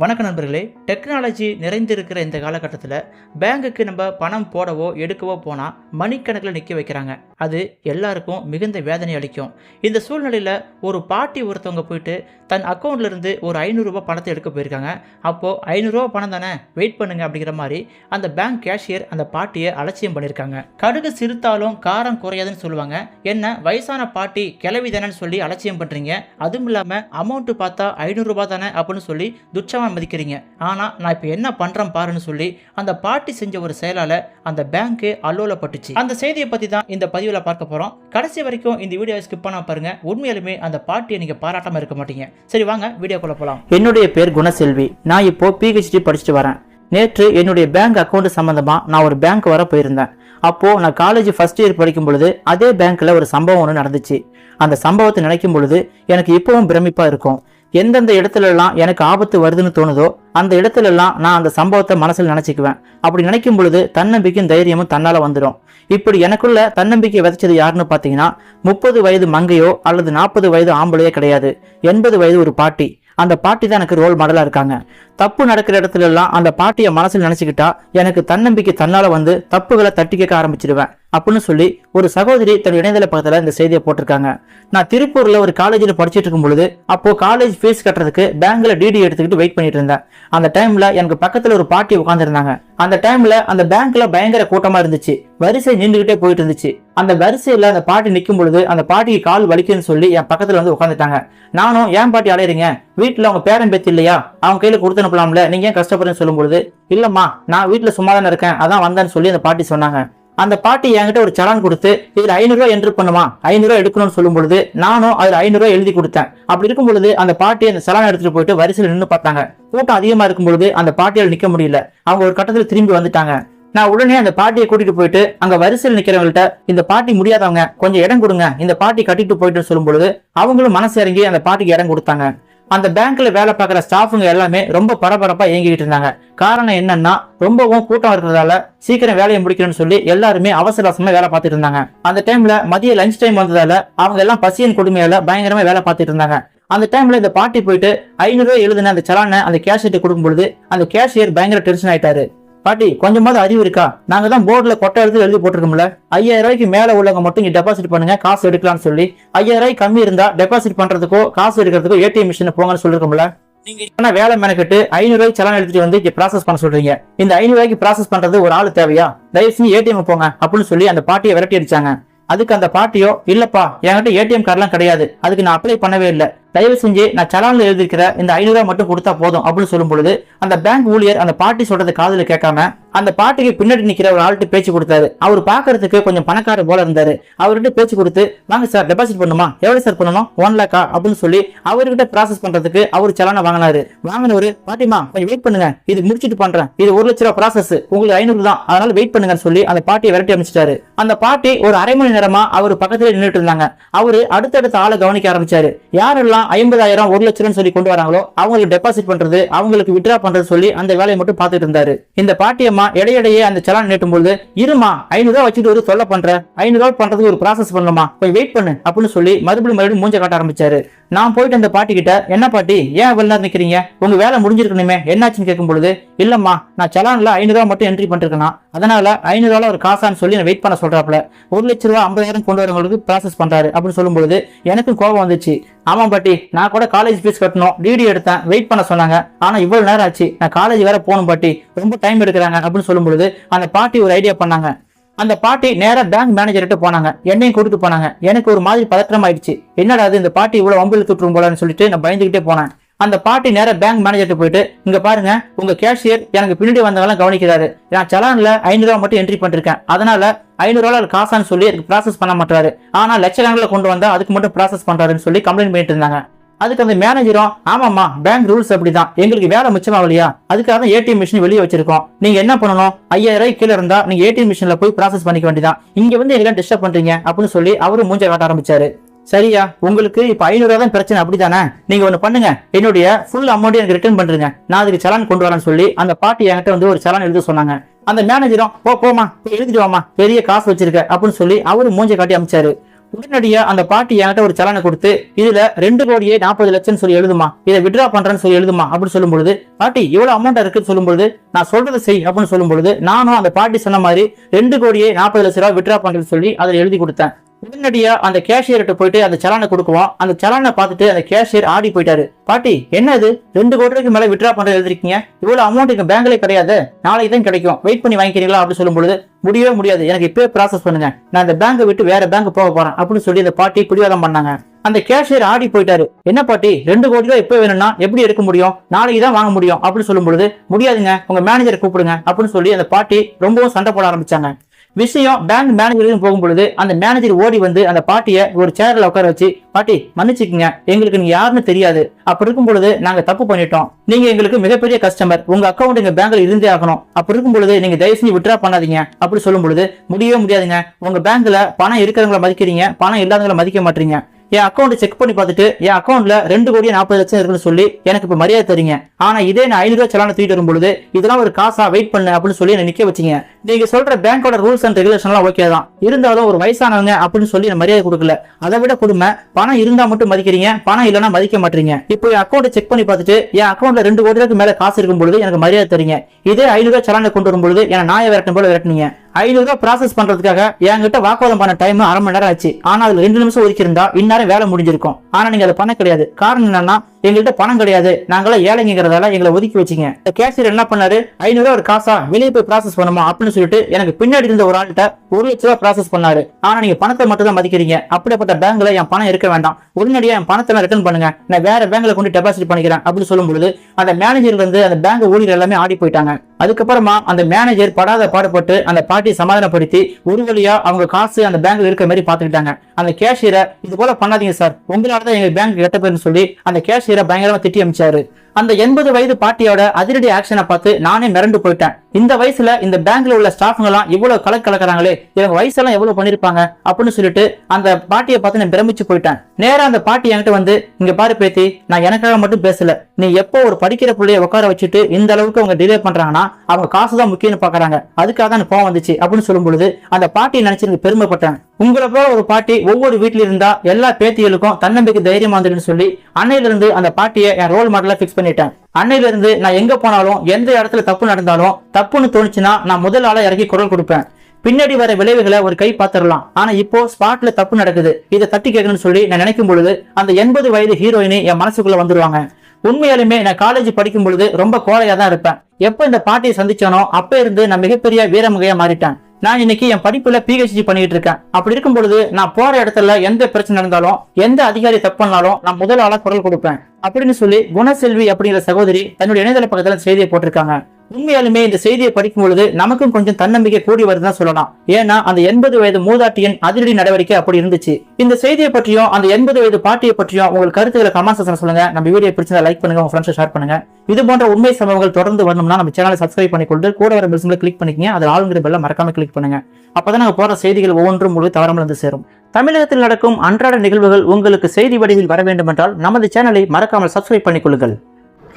வணக்க நண்பர்களே டெக்னாலஜி நிறைந்திருக்கிற இந்த காலகட்டத்தில் பேங்குக்கு நம்ம பணம் போடவோ எடுக்கவோ போனால் மணிக்கணக்கில் நிற்க வைக்கிறாங்க. அது எல்லாருக்கும் மிகுந்த வேதனை அளிக்கும். இந்த சூழ்நிலையில் ஒரு பாட்டி ஒருத்தவங்க போயிட்டு தன் அக்கௌண்ட்லேருந்து ஒரு ஐநூறுரூபா பணத்தை எடுக்க போயிருக்காங்க. அப்போது ஐநூறுரூவா பணம் தானே வெயிட் பண்ணுங்க அப்படிங்கிற மாதிரி அந்த பேங்க் கேஷியர் அந்த பாட்டியை அலட்சியம் பண்ணியிருக்காங்க. கடுகு சிறுத்தாலும் காரம் குறையாதுன்னு சொல்லுவாங்க. என்ன வயசான பாட்டி கிளவி தானேன்னு சொல்லி அலட்சியம் பண்ணுறீங்க அதுவும் இல்லாமல் அமௌண்ட்டு பார்த்தா ஐநூறுரூபா தானே அப்படின்னு சொல்லி துச்சமாக மதிக்கிறீங்க. ஆனால் நான் இப்போ என்ன பண்ணுறேன் பாருன்னு சொல்லி அந்த பாட்டி செஞ்ச ஒரு செயலால் அந்த பேங்க்கு அல்லோலப்பட்டுச்சு. அந்த செய்தியை பற்றி தான் இந்த பதிவில் பார்க்க போகிறோம் கடைசி வரைக்கும் இந்த வீடியோ ஸ்கிப் பண்ண பாருங்க. உண்மையாலுமே அந்த பாட்டியை நீங்கள் பாராட்டாமல் இருக்க மாட்டீங்க. சரி வாங்க வீடியோக்குள்ள போகலாம் என்னுடைய பேர் குணசெல்வி. நான் இப்போ பிஹெச்டி படிச்சுட்டு வரேன். நேற்று என்னுடைய பேங்க் அக்கௌண்ட் சம்மந்தமாக நான் ஒரு பேங்க் வர போயிருந்தேன். அப்போது நான் காலேஜ் ஃபர்ஸ்ட் இயர் படிக்கும் பொழுது அதே பேங்க்கில் ஒரு சம்பவம் ஒன்று நடந்துச்சு. அந்த சம்பவத்தை நினைக்கும் பொழுது எனக்கு இப்போவும் பிரமிப்பாக இருக்கும். எந்தெந்த இடத்துலலாம் எனக்கு ஆபத்து வருதுன்னு தோணுதோ அந்த இடத்துலலாம் நான் அந்த சம்பவத்தை மனசில் நினச்சிக்குவேன். அப்படி நினைக்கும் பொழுது தன்னம்பிக்கையும் தைரியமும் தன்னால் வந்துடும் இப்படி எனக்குள்ள தன்னம்பிக்கை விதைச்சது யாருன்னு பார்த்தீங்கன்னா முப்பது வயது மங்கையோ அல்லது நாற்பது வயது ஆம்பளையோ கிடையாது. எண்பது வயது ஒரு பாட்டி. அந்த பாட்டி தான் எனக்கு ரோல் மாடலாக இருக்காங்க. தப்பு நடக்கிற இடத்துல எல்லாம் அந்த பாட்டியை மனசில் நினச்சிக்கிட்டா எனக்கு தன்னம்பிக்கை தன்னால் வந்து தப்புகளை தட்டி கேட்க ஆரம்பிச்சிடுவேன் அப்படின்னு சொல்லி ஒரு சகோதரி தன் இணையதள பக்கத்தில் இந்த செய்தியை போட்டிருக்காங்க. நான் திருப்பூரில் ஒரு காலேஜில் படிச்சுட்டு இருக்கும் பொழுது அப்போ காலேஜ் ஃபீஸ் கட்டுறதுக்கு பேங்க்ல டிடி எடுத்துக்கிட்டு வெயிட் பண்ணிட்டு இருந்தேன். அந்த டைம்ல எனக்கு பக்கத்தில் ஒரு பாட்டி உட்காந்துருந்தாங்க அந்த டைம்ல அந்த பேங்க்ல பயங்கர கூட்டமா இருந்துச்சு. வரிசை நின்றுகிட்டே போயிட்டு இருந்துச்சு. அந்த வரிசையில அந்த பாட்டி நிற்கும் பொழுது அந்த பாட்டிக்கு கால் வலிக்குன்னு சொல்லி என் பக்கத்துல வந்து உட்காந்துட்டாங்க நானும் ஏன் பாட்டி அலையறீங்க? வீட்டுல அவங்க பேரன் பேத்தி இல்லையா? அவங்க கையில கொடுத்து அனுப்பலாம்ல? நீங்க ஏன் கஷ்டப்படுறேன்னு சொல்லும் பொழுது இல்லம்மா நான் வீட்டுல சும்மா தானே இருக்கேன். அதான் வந்தேன்னு சொல்லி அந்த பாட்டி சொன்னாங்க. அந்த பாட்டி என்கிட்ட ஒரு சலான் கொடுத்து இதுல ஐநூறுரூவா என்ட்ரு பண்ணுமா? ஐநூறுரூவா எடுக்கணும்னு சொல்லும் பொழுது நானும் அதுல ஐநூறுரூவா எழுதி கொடுத்தேன். அப்படி இருக்கும் பொழுது அந்த பாட்டி அந்த சலான் எடுத்துட்டு போயிட்டு வரிசையில் நின்று பார்த்தாங்க. கூட்டம் அதிகமா இருக்கும் பொழுது அந்த பாட்டியால் நிக்க முடியல. அவங்க ஒரு கட்டத்தில் திரும்பி வந்துட்டாங்க. நான் உடனே அந்த பாட்டியை கூட்டிட்டு போயிட்டு அங்க வரிசையில் நிக்கிறவங்கள்ட்ட இந்த பாட்டி முடியாதவங்க கொஞ்சம் இடம் கொடுங்க. இந்த பாட்டி கட்டிட்டு போயிட்டு சொல்லும் பொழுது அவங்களும் மனசு இறங்கி அந்த பாட்டிக்கு இடம் கொடுத்தாங்க. அந்த பேங்க்ல வேலை பார்க்குற ஸ்டாஃபுங்க எல்லாமே ரொம்ப பரபரப்பா இயங்கிட்டு இருந்தாங்க. காரணம் என்னன்னா ரொம்பவும் கூட்டம் இருக்கிறதால சீக்கிரம் வேலையை முடிக்கணும்னு சொல்லி எல்லாருமே அவசர அவசரமா வேலை பார்த்துட்டு இருந்தாங்க. அந்த டைம்ல மதிய லஞ்ச் டைம் வந்ததால அவங்க எல்லாம் பசியின் கொடுமையால பயங்கரமா வேலை பார்த்துட்டு இருந்தாங்க. அந்த டைம்ல இந்த பாட்டி போயிட்டு ஐநூறு ரூபாய் அந்த சலான அந்த கேஷியர்ட்டு கொடுக்கும் பொழுது அந்த கேஷியர் பயங்கர டென்ஷன் ஆயிட்டாரு. பாட்டி கொஞ்சமாவது அறிவு இருக்கா? நாங்க தான் போர்டுல கொட்டை எடுத்து எழுதி போட்டிருக்கோம்ல. ஐயாயிரம் ரூபாய்க்கு மேல உள்ளவங்க மட்டும் இங்க டெபாசிட் பண்ணுங்க காசு எடுக்கலாம்னு சொல்லி. ஐயாயிரம் ரூபாய் கம்மி இருந்தா டெபாசிட் பண்றதுக்கோ காசு எடுக்கிறதுக்கோ ஏடிஎம் மிஷின் போங்கன்னு சொல்லிருக்கோம்ல. நீங்க என்ன வேலை மெனக்கிட்டு ஐநூறு ரூபாய்க்கு சலான் எடுத்துட்டு வந்து இங்க ப்ராசஸ் பண்ண சொல்றீங்க. இந்த ஐநூறு ரூபாய்க்கு ப்ராசஸ் பண்றது ஒரு ஆள் தேவையா? தயவு செஞ்சு ஏடிஎம் போங்க அப்படின்னு சொல்லி அந்த பாட்டியை விரட்டி அடிச்சாங்க. அதுக்கு அந்த பாட்டியோ இல்லப்பா என்கிட்ட ஏடிஎம் கார்டெல்லாம் கிடையாது. அதுக்கு நான் அப்ளை பண்ணவே இல்லை. தயவு செஞ்சு நான் சலான்ல எழுதியிருக்கிற இந்த ஐநூறுரூவா மட்டும் கொடுத்தா போதும் அப்படின்னு சொல்லும் பொழுது அந்த பேங்க் ஊழியர் அந்த பாட்டி சொல்றது காதில் கேட்காம அந்த பாட்டிக்கு பின்னாடி நிக்கிற ஒரு ஆள்கிட்ட பேச்சு கொடுத்தாரு. அவர் பாக்குறதுக்கு கொஞ்சம் பணக்காரர் போல இருந்தாரு. அவர்கிட்ட பேச்சு கொடுத்து வாங்க சார் டெபாசிட் பண்ணுமா? எவ்வளவு சார் பண்ணணும்? ஒன் லேக்கா அப்படின்னு சொல்லி அவர்கிட்ட ப்ராசஸ் பண்றதுக்கு அவர் சலான வாங்கினாரு. வாங்கினவரு பாட்டிமா கொஞ்சம் வெயிட் பண்ணுங்க. இது முடிச்சிட்டு பண்றேன். இது ஒரு லட்ச ரூபா ப்ராசஸ் உங்களுக்கு ஐநூறு தான். அதனால வெயிட் பண்ணுங்கன்னு சொல்லி அந்த பாட்டியை விரட்டி அமைச்சிட்டாரு அந்த பாட்டி ஒரு அரை மணி நேரமா அவர் பக்கத்துல நின்றுட்டு இருந்தாங்க. அவரு அடுத்தடுத்த ஆளை கவனிக்க ஆரம்பிச்சாரு. யாரெல்லாம் ஐம்பதாயிரம் ஒரு லட்சம் சொல்லி கொண்டு வராங்களோ அவங்களுக்கு டெபாசிட் பண்றது அவங்களுக்கு வித்ரா பண்றது சொல்லி அந்த வேலையை மட்டும் பார்த்துட்டு இருந்தாரு. இந்த பாட்டியம்மா இடையிடையே அந்த செலான் நீட்டும் பொழுது இருமா ஐநூறு ரூபாய் வச்சுட்டு ஒரு தொல்லை பண்ற ஐநூறு ரூபாய் பண்றதுக்கு ஒரு ப்ராசஸ் பண்ணலாமா போய் வெயிட் பண்ணு அப்படின்னு சொல்லி மறுபடியும் மறுபடியும் மூஞ்ச காட்ட ஆரம்பிச்சாரு. நான் போயிட்டு அந்த பாட்டி கிட்ட என்ன பாட்டி ஏன் இவ்வளவு நேரம் நிக்கிறீங்க? உங்க வேலை முடிஞ்சிருக்கணுமே என்னாச்சுன்னு கேட்கும் பொழுது இல்லம்மா நான் செலான்ல ஐநூறு ரூபாய் மட்டும் என்ட்ரி பண்ணிருக்கேன்? அதனால ஐநூறு ரூபாய் ஒரு காசான்னு சொல்லி நான் வெயிட் பண்ண சொல்றாப்ல ஒரு லட்ச ரூபாய் ஐம்பதாயிரம் கொண்டு வரவங்களுக்கு ப்ராசஸ் பண்றாரு அப்படின்னு சொல்லும் பொழுது எனக்கும் கோபம் வந்துச்சு. ஆமாம் பாட்டி நான் கூட காலேஜ் ஃபீஸ் கட்டணும். டிடி எடுத்தேன். வெயிட் பண்ண சொன்னாங்க. ஆனால் இவ்வளோ நேரம் ஆச்சு. நான் காலேஜ் வேற போகணும் பாட்டி. ரொம்ப டைம் எடுக்கிறாங்க அப்படின்னு சொல்லும்பொழுது அந்த பாட்டி ஒரு ஐடியா பண்ணாங்க. அந்த பாட்டி நேராக பேங்க் மேனேஜர்கிட்ட போனாங்க. என்னையும் கூட்டிட்டு போனாங்க. எனக்கு ஒரு மாதிரி பதற்றம் ஆயிடுச்சு. என்னடா அது இந்த பாட்டி இவ்வளோ வம்பில் துட்டுரும் போலன்னு சொல்லிட்டு நான் பயந்துகிட்டே போனேன். அந்த பாட்டி நேரா பேங்க் மேனேஜர்கிட்ட போயிட்டு இங்க பாருங்க உங்க கேஷியர் எனக்கு பின்னாடி வந்தவங்களாம் கவனிக்கிறாரு. நான் சலான்ல ஐநூறு ரூபா மட்டும் என்ட்ரி பண்ணிருக்கேன். அதனால ஐநூறு காசான்னு சொல்லி அதுக்கு ப்ராசஸ் பண்ண மாட்டாரு. ஆனா லட்சக்கணக்கில் கொண்டு வந்தா அதுக்கு மட்டும் ப்ராசஸ் பண்றாருன்னு சொல்லி கம்ப்ளைண்ட் பண்ணிட்டு இருந்தாங்க. அதுக்கு அந்த மேனேஜரும் ஆமாம்மா பேங்க் ரூல்ஸ் அப்படிதான். எங்களுக்கு வேலை மிச்சமாகலையா அதுக்காக தான் ஏடிஎம் மிஷின் வெளியே வச்சிருக்கோம். நீங்க என்ன பண்ணணும்? ஐயாயிரம் ரூபாய் கீழே இருந்தா நீங்க ஏடிஎம் மிஷின்ல போய் ப்ராசஸ் பண்ணிக்க வேண்டியதான் இங்க வந்து எல்லாம் டிஸ்டர்ப் பண்றீங்க? அப்படின்னு சொல்லி அவரும் மூஞ்ச காட்ட ஆரம்பிச்சாரு. சரியா? உங்களுக்கு இப்ப ஐநூறு தான் பிரச்சனை அப்படிதானே நீங்க ஒண்ணு பண்ணுங்க. என்னுடைய ஃபுல் அமௌண்ட் எனக்கு ரிட்டர்ன் பண்றீங்க. நான் அதுக்கு சலான் கொண்டு வரேன்னு சொல்லி அந்த பாட்டி என்கிட்ட வந்து ஒரு சலான் எழுத சொன்னாங்க. அந்த மேனேஜரும் போ போமா போய் எழுதிட்டு வாமா பெரிய காசு வச்சிருக்க அப்படின்னு சொல்லி அவரு மூஞ்சை காட்டி அமைச்சாரு. உடனடியா அந்த பாட்டி என்கிட்ட ஒரு சலனை கொடுத்து இதுல ரெண்டு கோடியே நாற்பது லட்சம் சொல்லி எழுதுமா. இதை விட்ரா பண்றேன்னு சொல்லி எழுதுமா அப்படின்னு சொல்லும் பொழுது பாட்டி இவ்வளவு அமௌண்ட் இருக்குன்னு சொல்லும்பொழுது நான் சொல்றதை செய் அப்படின்னு சொல்லும் பொழுது நானும் அந்த பாட்டி சொன்ன மாதிரி ரெண்டு கோடியே நாற்பது லட்ச ரூபாய் விட்ரா பண்றேன்னு சொல்லி அதில் எழுதி கொடுத்தேன். உடனடியா அந்த கேஷியர்கிட்ட போயிட்டு அந்த சலானை கொடுக்குவோம் அந்த சலானை பார்த்துட்டு அந்த கேஷியர் ஆடி போயிட்டாரு. பாட்டி என்ன இது? ரெண்டு கோடி ரூபாய்க்கு மேல விட்ரா பண்ற எழுதிருக்கீங்க? இவ்வளவு அமௌண்ட் எங்க பேங்க்ல கிடையாது. நாளைக்கு தான் கிடைக்கும். வெயிட் பண்ணி வாங்கிக்கிறீங்களா அப்படின்னு சொல்லும் பொழுது முடியவே முடியாது. எனக்கு இப்பவே ப்ராசஸ் பண்ணுங்க. நான் இந்த பேங்கை விட்டு வேற பேங்க் போக போறேன். அப்படின்னு சொல்லி அந்த பாட்டி பிடிவாதம் பண்ணாங்க. அந்த கேஷியர் ஆடி போயிட்டாரு. என்ன பாட்டி? ரெண்டு கோடி ரூபாய் எப்ப வேணும்னா எப்படி எடுக்க முடியும்? நாளைக்கு தான் வாங்க முடியும். அப்படின்னு சொல்லும் பொழுது முடியாதுங்க. உங்க மேனேஜரை கூப்பிடுங்க. அப்படின்னு சொல்லி அந்த பாட்டி ரொம்பவும் சண்டை போட ஆரம்பிச்சாங்க. விஷயம் பேங்க் மேனேஜருக்கு போகும் பொழுது அந்த மேனேஜர் ஓடி வந்து அந்த பாட்டியை ஒரு சேர்ல உட்கார வச்சு பாட்டி மன்னிச்சுக்குங்க. எங்களுக்கு நீங்க யாருன்னு தெரியாது. அப்படி இருக்கும் பொழுது நாங்க தப்பு பண்ணிட்டோம். நீங்க எங்களுக்கு மிகப்பெரிய கஸ்டமர் உங்க அக்கௌண்ட் எங்க பேங்க்ல இருந்தே ஆகணும். அப்படி இருக்கும் பொழுது நீங்க தயவு செஞ்சு விட்ரா பண்ணாதீங்க. அப்படி சொல்லும் பொழுது முடியவே முடியாதுங்க. உங்க பேங்க்ல பணம் இருக்கிறவங்கள மதிக்கிறீங்க. பணம் இல்லாதவங்கள மதிக்க மாட்டீங்க. என் அக்கௌண்ட் செக் பண்ணி பார்த்துட்டு என் அக்கௌண்ட்ல ரெண்டு கோடி நாற்பது லட்சம் இருக்குன்னு சொல்லி எனக்கு இப்ப மரியாதை தரீங்க. ஆனா இதே நான் ஐநூறு ரூபாய் சலான தூக்கிட்டு வரும்போது இதெல்லாம் ஒரு காசா வெயிட் பண்ணு அப்படின்னு சொல்லி என்ன நிக்க வச்சீங்க. நீங்க சொல்ற பேங்கோட ரூல்ஸ் அண்ட் ரெகுலேஷன் எல்லாம் ஓகே தான். இருந்தாலும் ஒரு வயசானவங்க அப்படின்னு சொல்லி நான் மரியாதை கொடுக்கல. அதை விட கொடுமை பணம் இருந்தா மட்டும் மதிக்கிறீங்க பணம் இல்லைன்னா மதிக்க மாட்டீங்க. இப்போ என் அக்கௌண்ட் செக் பண்ணி பார்த்துட்டு என் அக்கௌண்ட்ல ரெண்டு கோடி ரூபாய்க்கு மேல காசு இருக்கும் பொழுது எனக்கு மரியாதை தரீங்க. இதே ஐநூறு ரூபாய் சலானை கொண்டு வரும்பொழுது பொழுது நாயை விரட்டும் போல விரட்டுனீங்க. ஐநூறு ரூபாய் ப்ராசஸ் பண்றதுக்காக என்கிட்ட வாக்குவாதம் பண்ண டைம் அரை மணி நேரம் ஆச்சு. ஆனா அதுல ரெண்டு நிமிஷம் ஒதுக்கி இருந்தா இந்நேரம் வேலை முடிஞ்சிருக்கும். ஆனா நீங்க அதை பண்ண கிடையாது. காரணம் என்னன்னா எங்கள்கிட்ட பணம் கிடையாது. நாங்களாம் ஏழைங்கிறதால எங்களை ஒதுக்கி வச்சிங்க. இந்த கேஷியர் என்ன பண்ணாரு? ஐநூறு ஒரு காசா வெளியே போய் ப்ராசஸ் பண்ணுமா அப்படின்னு சொல்லிட்டு எனக்கு பின்னாடி இருந்த ஒரு ஆள்கிட்ட ஒரு லட்ச ரூபா ப்ராசஸ் பண்ணாரு. ஆனா நீங்க பணத்தை மட்டும் தான் மதிக்கிறீங்க. அப்படிப்பட்ட பேங்க்ல என் பணம் இருக்க வேண்டாம். உடனடியாக என் பணத்தை ரிட்டர்ன் பண்ணுங்க. நான் வேற பேங்க்ல கொண்டு டெபாசிட் பண்ணிக்கிறேன் அப்படின்னு சொல்லும் பொழுது அந்த மேனேஜர் வந்து அந்த பேங்க் ஊழியர் எல்லாமே ஆடி போயிட்டாங்க. அதுக்கப்புறமா அந்த மேனேஜர் படாத பாடுபட்டு அந்த பாட்டியை சமாதானப்படுத்தி ஒரு வழியா அவங்க காசு அந்த பேங்க்ல இருக்க மாதிரி பாத்துக்கிட்டாங்க அந்த கேஷியரை இது போல பண்ணாதீங்க சார் உங்களால தான் எங்க பேங்க் கெட்ட பேருன்னு சொல்லி அந்த கேஷியரை பயங்கரமா திட்டி அமைச்சாரு. அந்த எண்பது வயது பாட்டியோட அதிரடி ஆக்ஷனை பார்த்து நானே மிரண்டு போயிட்டேன். இந்த வயசுல இந்த பேங்க்ல உள்ள ஸ்டாஃப்ங்க எல்லாம் இவ்வளவு கலக்கு கலக்குறாங்களே இவங்க வயசெல்லாம் எவ்வளவு பண்ணிருப்பாங்க அப்படின்னு சொல்லிட்டு அந்த பாட்டியை பார்த்து நான் பிரமிச்சு போயிட்டேன். நேரா அந்த பாட்டி என்கிட்ட வந்து இங்க பாரு பேத்தி நான் எனக்காக மட்டும் பேசல. நீ எப்போ ஒரு படிக்கிற பிள்ளைய உட்கார வச்சுட்டு இந்த அளவுக்கு அவங்க டிலே பண்றாங்கன்னா அவங்க காசு தான் முக்கியம்னு பாக்குறாங்க. அதுக்காக தான் எனக்கு கோவம் வந்துச்சு. அப்படின்னு சொல்லும் பொழுது அந்த பாட்டியை நினைச்சு பெருமைப்பட்டேன். உங்களை போல ஒரு பாட்டி ஒவ்வொரு வீட்டில இருந்தா எல்லா பேத்திகளுக்கும் தன்னம்பிக்கை தைரியம் வந்துடுன்னு சொல்லி அன்னையில இருந்து அந்த பாட்டியை என் ரோல் மாடலா பிக்ஸ் பண்ணிட்டேன். அன்னையில இருந்து நான் எங்க போனாலும் எந்த இடத்துல தப்பு நடந்தாலும் தப்புன்னு தோணுச்சுன்னா நான் முதல் ஆளா இறங்கி குரல் கொடுப்பேன். பின்னாடி வர விளைவுகளை ஒரு கை பார்த்துடலாம். ஆனா இப்போ ஸ்பாட்ல தப்பு நடக்குது. இதை தட்டி கேட்கணும்னு சொல்லி நான் நினைக்கும் பொழுது அந்த எண்பது வயது ஹீரோயினி என் மனசுக்குள்ள வந்துருவாங்க. உண்மையாலுமே நான் காலேஜ் படிக்கும் பொழுது ரொம்ப கோழையா தான் இருப்பேன். எப்ப இந்த பாட்டியை சந்திச்சானோ அப்ப இருந்து நான் மிகப்பெரிய வீரமுகையா மாறிட்டேன். நான் இன்னைக்கு என் படிப்புல பிஹெச்டி பண்ணிட்டு இருக்கேன் அப்படி இருக்கும் பொழுது நான் போற இடத்துல எந்த பிரச்சனை நடந்தாலும் எந்த அதிகாரி தப்பு பண்ணாலும் நான் முதல் ஆளா குரல் கொடுப்பேன். அப்படின்னு சொல்லி குணசெல்வி அப்படிங்கிற சகோதரி தன்னுடைய இணையதள பக்கத்துல செய்தியை போட்டிருக்காங்க. உண்மையாலுமே இந்த செய்தியை படிக்கும் பொழுது நமக்கும் கொஞ்சம் தன்னம்பிக்கை கூடி வருதுன்னு சொல்லலாம். ஏன்னா அந்த எண்பது வயது மூதாட்டியின் அதிரடி நடவடிக்கை அப்படி இருந்துச்சு. இந்த செய்தியை பற்றியும் அந்த எண்பது வயது பாட்டியை பற்றியும் உங்கள் கருத்துக்களை கமெண்ட் செக்ஷன் சொல்லுங்க. நம்ம வீடியோ பிடிச்சதை லைக் பண்ணுங்க உங்க ஃப்ரெண்ட்ஸ் ஷேர் பண்ணுங்க. இது போன்ற உண்மை சம்பவங்கள் தொடர்ந்து வரணும்னா நம்ம சேனலை சப்ஸ்கிரைப் பண்ணிக்கொண்டு கூட வர பெல்ஸ்ல கிளிக் பண்ணிக்கங்க. அதில் ஆளுங்கிற பெல்ல மறக்காம கிளிக் பண்ணுங்க. அப்பதான் நாங்க போற செய்திகள் ஒவ்வொன்றும் உங்களுக்கு தவறாமல் வந்து சேரும். தமிழகத்தில் நடக்கும் அன்றாட நிகழ்வுகள் உங்களுக்கு செய்தி வடிவில் வர வேண்டும் என்றால் நமது சேனலை மறக்காமல் சப்ஸ்கிரைப் பண்ணிக்கொள்ளுங்கள்.